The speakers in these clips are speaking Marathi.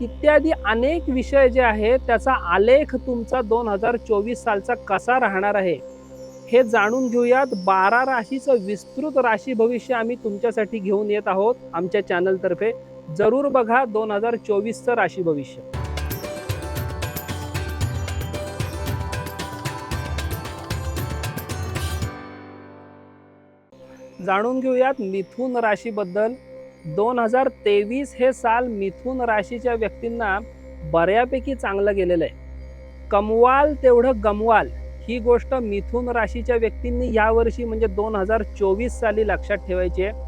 इत्यादी अनेक विषय जे आहेत त्याचा आलेख तुमचा दोन हजार चोवीस सालचा कसा राहणार आहे हे जाणून घेऊयात. बारा राशीचं विस्तृत राशी भविष्य आम्ही तुमच्यासाठी घेऊन येत आहोत आमच्या चॅनलतर्फे. जरूर बघा दोन हजार चोवीसचं राशी भविष्य. जाणून घेऊयात मिथुन राशीबद्दल. दोन हजार तेवीस हे साल मिथुन राशीच्या व्यक्तींना बऱ्यापैकी चांगलं गेलेलं आहे. कमवाल तेवढं गमवाल ही गोष्ट मिथुन राशीच्या व्यक्तींनी यावर्षी म्हणजे दोन हजार चोवीस साली लक्षात ठेवायची आहे.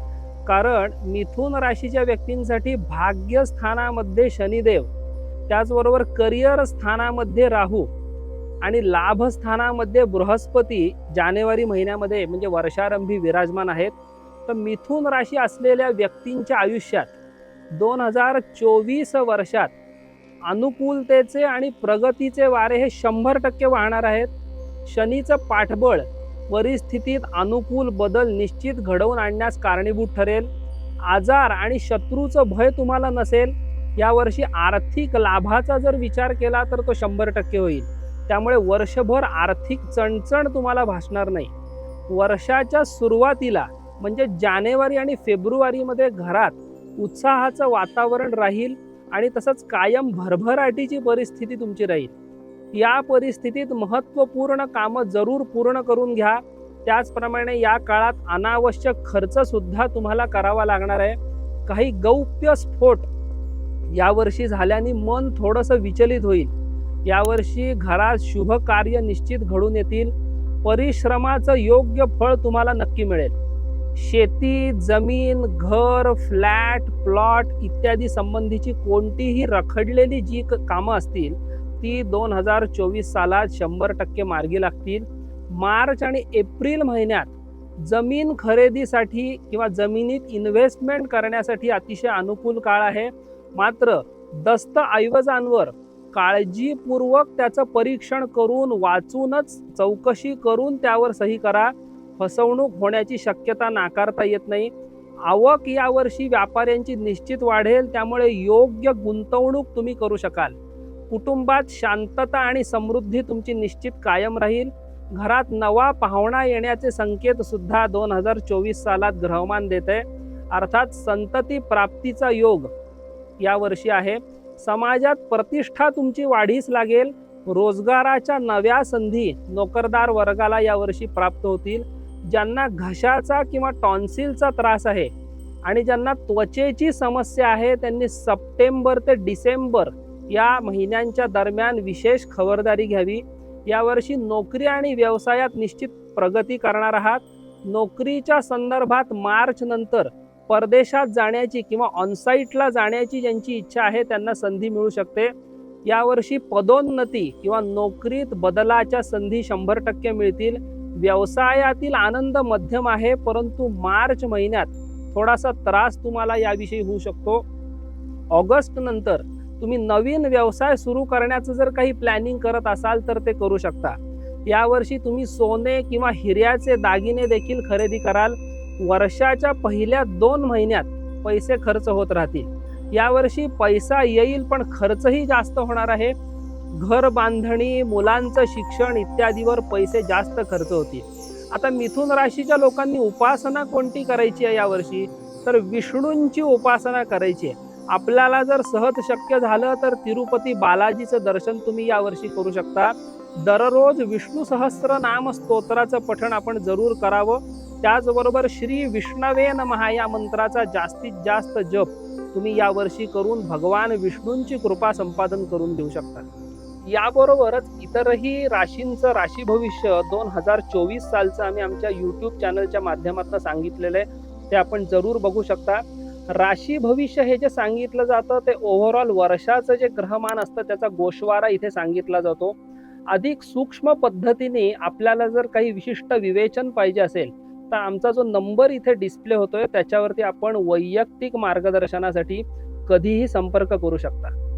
कारण मिथुन राशीच्या व्यक्तींसाठी भाग्यस्थानामध्ये शनिदेव त्याचबरोबर करिअर स्थानामध्ये राहू आणि लाभस्थानामध्ये बृहस्पती जानेवारी महिन्यामध्ये म्हणजे वर्षारंभी विराजमान आहेत. तर मिथुन राशी असलेल्या व्यक्तींच्या आयुष्यात दोन हजार चोवीस वर्षात अनुकूलतेचे आणि प्रगतीचे वारे हे शंभर टक्के वाहणार आहेत. शनीचं पाठबळ परिस्थितीत अनुकूल बदल निश्चित घडवून आणण्यास कारणीभूत ठरेल. आजार आणि शत्रूचं भय तुम्हाला नसेल यावर्षी आर्थिक लाभाचा जर विचार केला तर तो शंभर टक्के होईल. त्यामुळे वर्षभर आर्थिक चणचण तुम्हाला भासणार नाही. वर्षाच्या सुरुवातीला म्हणजे जानेवारी आणि फेब्रुवारीमध्ये घरात उत्साहाचं वातावरण राहील आणि तसंच कायम भरभराटीची परिस्थिती तुमची राहील. या परिस्थितीत महत्त्वपूर्ण कामं जरूर पूर्ण करून घ्या. त्याचप्रमाणे या काळात अनावश्यक खर्चसुद्धा तुम्हाला करावा लागणार आहे. काही गौप्य स्फोट यावर्षी झाल्याने मन थोडंसं विचलित होईल. यावर्षी घरात शुभ कार्य निश्चित घडून येतील. परिश्रमाचं योग्य फळ तुम्हाला नक्की मिळेल. शेती जमीन घर फ्लॅट प्लॉट इत्यादी संबंधीची कोणतीही रखडलेली जी क- कामं असतील ती दोन हजार चोवीस सालात शंभर टक्के मार्गी लागतील. मार्च आणि एप्रिल महिन्यात जमीन खरेदीसाठी किंवा जमिनीत इन्व्हेस्टमेंट करण्यासाठी अतिशय अनुकूल काळ आहे. मात्र दस्तऐवजांवर काळजीपूर्वक त्याचं परीक्षण करून वाचूनच चौकशी करून त्यावर सही करा. फसवणूक होण्याची शक्यता नाकारता येत नाही. आवक यावर्षी व्यापाऱ्यांची निश्चित वाढेल त्यामुळे योग्य गुंतवणूक तुम्ही करू शकाल. कुटुंबात शांतता आणि समृद्धी तुमची निश्चित कायम राहील. घरात नवा पाहुणा येण्याचे संकेत सुद्धा दोन हजार चोवीस सालात ग्रहमान देते. अर्थात संतती प्राप्तीचा योग यावर्षी आहे. समाजात प्रतिष्ठा तुमची वाढीस लागेल. रोजगाराच्या नव्या संधी नोकरदार वर्गाला यावर्षी प्राप्त होतील. ज्यांना घशाचा किंवा टॉन्सिलचा त्रास आहे आणि ज्यांना त्वचेची समस्या आहे त्यांनी सप्टेंबर ते डिसेंबर या महिन्यांच्या दरम्यान विशेष खबरदारी घ्यावी. यावर्षी नोकरी आणि व्यवसायात निश्चित प्रगती करणार आहात. नोकरीच्या संदर्भात मार्च नंतर परदेशात जाण्याची किंवा ऑनसाईटला जाण्याची ज्यांची इच्छा आहे त्यांना संधी मिळू शकते. यावर्षी पदोन्नती किंवा नोकरीत बदलाच्या संधी शंभर टक्के मिळतील. व्यवसायातील आनंद मध्यम आहे परंतु मार्च महिन्यात थोडासा त्रास तुम्हाला याविषयी होऊ शकतो. ऑगस्ट नंतर तुम्ही नवीन व्यवसाय सुरू करण्याचं जर काही प्लॅनिंग करत असाल तर ते करू शकता. यावर्षी तुम्ही सोने किंवा हिऱ्याचे दागिने देखील खरेदी कराल. वर्षाच्या पहिल्या दोन महिन्यात पैसे खर्च होत राहतील. यावर्षी पैसा येईल पण खर्चही जास्त होणार आहे. घर बांधणी मुलांचं शिक्षण इत्यादीवर पैसे जास्त खर्च होतील. आता मिथुन राशीच्या लोकांनी उपासना कोणती करायची आहे यावर्षी? तर विष्णूंची उपासना करायची आहे. आपल्याला जर सहज शक्य झालं तर तिरुपती बालाजीचं दर्शन तुम्ही यावर्षी करू शकता. दररोज विष्णू सहस्र नाम स्तोत्राचं पठण आपण जरूर करावं. त्याचबरोबर श्री विष्णवे नमहा या मंत्राचा जास्तीत जास्त जप तुम्ही यावर्षी करून भगवान विष्णूंची कृपा संपादन करून देऊ शकता. याबरोबरच इतरही राशींचं राशी भविष्य दोन हजार चोवीस सालचं आम्ही आमच्या यूट्यूब चॅनलच्या माध्यमातून सांगितलेलं आहे. ते आपण जरूर बघू शकता. राशी भविष्य हे जे सांगितलं जातं ते ओव्हरऑल वर्षाचं जे ग्रहमान असतं त्याचा गोषवारा इथे सांगितला जातो. अधिक सूक्ष्म पद्धतीने आपल्याला जर काही विशिष्ट विवेचन पाहिजे असेल तर आमचा जो नंबर इथे डिस्प्ले होतोय त्याच्यावरती आपण वैयक्तिक मार्गदर्शनासाठी कधीही संपर्क करू शकता.